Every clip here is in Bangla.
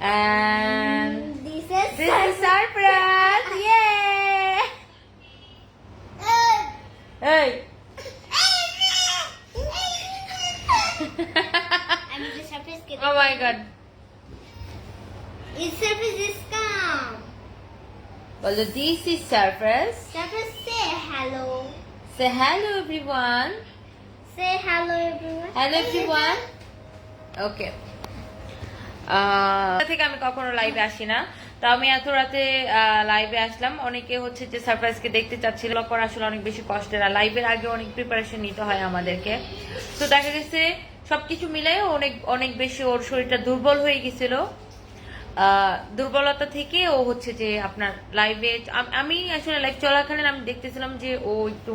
And mm, this is this is surprise. Yay! Hey. Oh my god. Its surface is calm. Well, this is surface. Surface say hello. Say hello, everyone. Say hello, everyone. Hello, everyone. Okay. থেকে আমি কখনো লাইভে আসি না। তো আমি এত রাতে লাইভে আসলাম। অনেকে হচ্ছে যে সারপ্রাইজকে দেখতে চাচ্ছিল। করা আসলে অনেক বেশি কষ্টের আর লাইভের আগে অনেক প্রিপারেশন নিতে হয় আমাদেরকে। তো দেখা গেছে সবকিছু মিলে অনেক অনেক বেশি ওর শরীরটা দুর্বল হয়ে গেছিল। দুর্বলতা থেকে ও হচ্ছে যে আপনার লাইভে আমি আসলে লাইভ চলাকালীন আমি দেখতেছিলাম যে ও একটু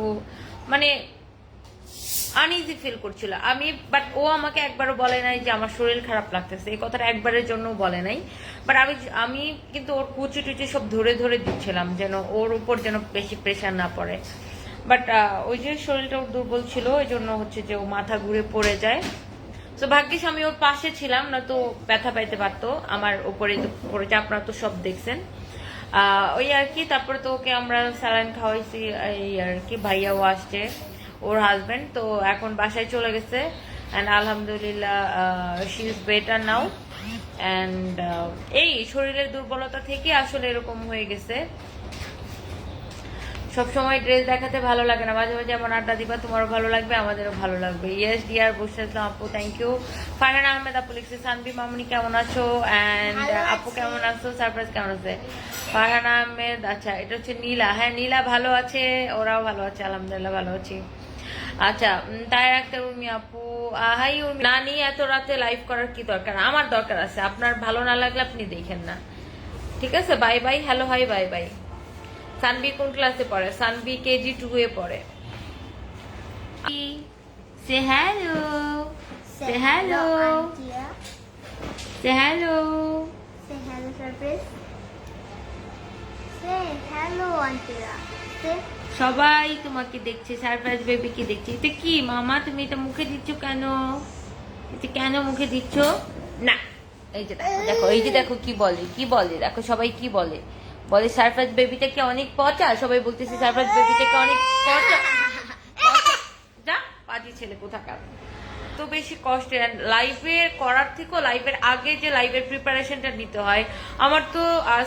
মানে আনইজি ফিল করছিল। আমি বাট ও আমাকে একবারও বলে নাই যে আমার শরীর খারাপ লাগতেছে। এই কথাটা একবারের জন্য বলে নাই। বাট আমি আমি কিন্তু ওর কুচি টুচি সব ধরে ধরে দিচ্ছিলাম যেন ওর উপর যেন বেশি প্রেশার না পড়ে। বাট ওই যে শরীরটা ওর দুর্বল ছিল, ওই জন্য হচ্ছে যে ও মাথা ঘুরে পড়ে যায়। তো ভাগ্যিস আমি ওর পাশে ছিলাম না তো ব্যথা পাইতে পারতো। আমার উপরে পড়েছে, আপনারা তো সব দেখছেন। ওই আর কি, তারপরে তো ওকে আমরা স্যালাইন খাওয়াইছি, এই আর কি, ভাইয়াও আসছে। ওর হাজবেন্ড তো এখন বাসায় চলে গেছে। অ্যান্ড আলহামদুলিল্লাহ she is better now and এই শরীরের দুর্বলতা থেকে আসলে এরকম হয়ে গেছে। সবসময় ড্রেস দেখাতে ভালো লাগে না। মাঝে মাঝে এমন আড্ডা দিবা তোমারও ভালো লাগবে আমাদেরও ভালো লাগবে। ইয়েস ডিয়ার বসে আসলাম আপু থ্যাংক ইউ ফারহান আহমেদ আপু লিখছে সানবি মামনি কেমন আছো? অ্যান্ড আপু কেমন আছো? সারপ্রাইজ কেমন আছে? ফারহান আহমেদ আচ্ছা এটা হচ্ছে নীলা। হ্যাঁ নীলা ভালো আছে ওরাও ভালো আছে আলহামদুলিল্লাহ ভালো আছি। আচ্ছা তাই একটা উর্মি আপু। হাই উর্মি নানি এত রাতে লাইভ করার কি দরকার? আমার দরকার আছে। আপনার ভালো না লাগলে আপনি দেখেন না। ঠিক আছে? Bye bye hello hi bye bye Sanvi কোন ক্লাসে পড়ে? সানবি কেজি টু এ পড়ে। Say hello hello. Auntie. Say hello Say hello সবাই তোমাকে দেখছে সারপ্রাইজ বেবি কি দেখছে। এটা কি মামা তুমি এটা মুখে দিচ্ছ কেন? এটা কেন মুখে দিচ্ছ? না এই যে দেখো দেখো এই যে দেখো কি বলে কি বলে দেখো সবাই কি বলে। বলে সারপ্রাইজ বেবিটাকে অনেক পচা? সবাই বলতেছে সারপ্রাইজ বেবিটাকে অনেক পচা? পচা। যা পাজি ছেলে কোথাকার। তো বেশি কষ্টের লাইভে করার থেকেও লাইভের আগে যে লাইভের প্রিপারেশনটা নিতে হয়, আমার তো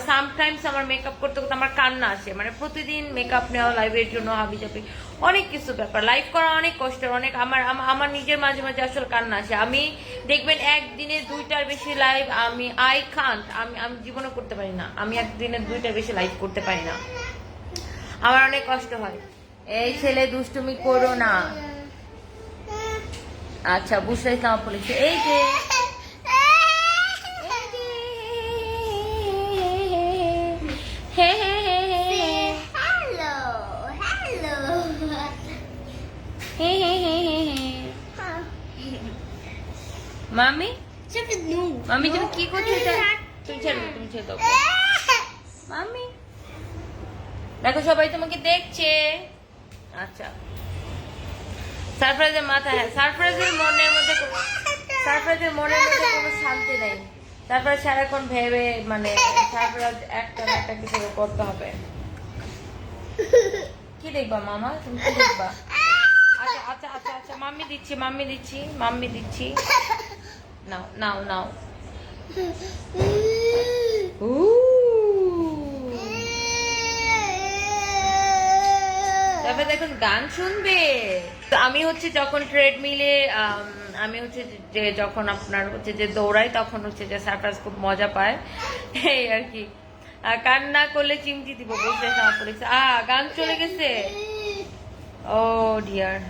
সামটাইমস আমার মেকআপ করতে করতে আমার কান্না আসে। মানে প্রতিদিন মেকআপ নেওয়া লাইভের জন্য হাবি যাবে অনেক কিছু ব্যাপার। লাইভ করা অনেক কষ্টের, অনেক আমার আমার নিজের মাঝে মাঝে আসলে কান্না আসে। আমি দেখবেন একদিনে দুইটার বেশি লাইভ আমি আই খান্ট আমি আমি জীবনে করতে পারি না। আমি একদিনে দুইটার বেশি লাইভ করতে পারি না। আমার অনেক কষ্ট হয়। এই ছেলে দুষ্টুমি করো না। আচ্ছা বুঝতে ইসলাম বলেছে এই যে, মামি মামি, তুমি কি করছ? তুমি ছেড়ে তুমি ছেড়ে দাও। মামি, দেখো সবাই তোমাকে দেখছে। আচ্ছা। সারপ্রাইজের মাথা হ্যাঁ সারপ্রাইজের মনের মধ্যে সারপ্রাইজের মনের মধ্যে কোনো শান্তি নেই। তারপরে সারাক্ষণ ভেবে মানে সারপ্রাইজ একটা না একটা কিছু করতে হবে। কি দেখবা মামা? তুমি কি দেখবা? আচ্ছা আচ্ছা আচ্ছা আচ্ছা মাম্মি দিচ্ছি মাম্মি দিচ্ছি মাম্মি দিচ্ছি। নাও নাও নাও। তবে দেখুন গান শুনবে। আমি হচ্ছে যখন ট্রেডমিলে আমি হচ্ছে যে যখন আপনার হচ্ছে যে দৌড়াই, তখন হচ্ছে যে সারপ্রাইজ খুব মজা পায়। এই আর কি। আর কান্না করলে চিমটি দিব বুঝতে আমার পুলিশ আ, গান চলে গেছে? ও ডিয়ার